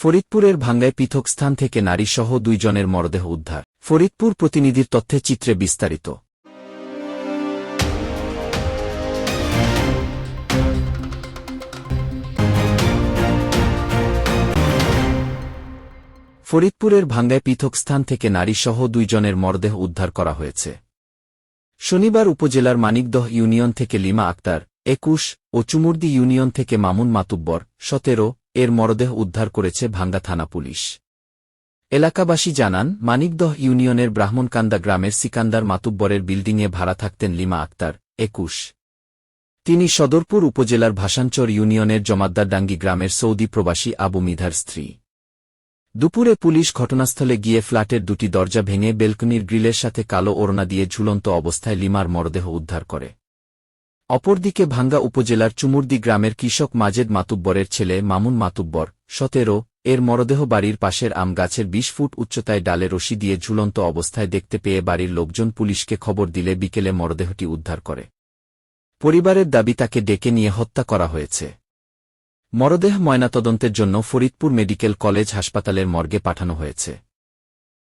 ফরিদপুরের ভাঙ্গায় পৃথক স্থান থেকে নারীসহ দুইজনের মরদেহ উদ্ধার। ফরিদপুর প্রতিনিধির তথ্যে চিত্রে বিস্তারিত। ফরিদপুরের ভাঙ্গায় পৃথক স্থান থেকে নারীসহ দুইজনের মরদেহ উদ্ধার করা হয়েছে। শনিবার উপজেলার মানিকদহ ইউনিয়ন থেকে লিমা আক্তার, একুশ, ও চুমুর্দি ইউনিয়ন থেকে মামুন মাতুব্বর, সতেরো এর মরদেহ উদ্ধার করেছে ভাঙ্গা থানা পুলিশ। এলাকাবাসী জানান, মানিকদহ ইউনিয়নের ব্রাহ্মণকান্দা গ্রামের সিকান্দার মাতুব্বরের বিল্ডিংয়ে ভাড়া থাকতেন লিমা আক্তার, একুশ। তিনি সদরপুর উপজেলার ভাষাঞ্চর ইউনিয়নের জমাদ্দারডাঙ্গি গ্রামের সৌদি প্রবাসী আবু মিধার স্ত্রী। দুপুরে পুলিশ ঘটনাস্থলে গিয়ে ফ্ল্যাটের দুটি দরজা ভেঙে বেলকনির গ্রিলের সাথে কালো ওড়না দিয়ে ঝুলন্ত অবস্থায় লিমার মরদেহ উদ্ধার করে। অপরদিকে ভাঙ্গা উপজেলার চুমুরদি গ্রামের কৃষক মাজেদ মাতুব্বরের ছেলে মামুন মাতুব্বর, সতেরো, এর মরদেহ বাড়ির পাশের আম গাছের বিশ ফুট উচ্চতায় ডালে রশি দিয়ে ঝুলন্ত অবস্থায় দেখতে পেয়ে বাড়ির লোকজন পুলিশকে খবর দিলে বিকেলে মরদেহটি উদ্ধার করে। পরিবারের দাবি তাকে ডেকে নিয়ে হত্যা করা হয়েছে। মরদেহ ময়নাতদন্তের জন্য ফরিদপুর মেডিকেল কলেজ হাসপাতালের মর্গে পাঠানো হয়েছে।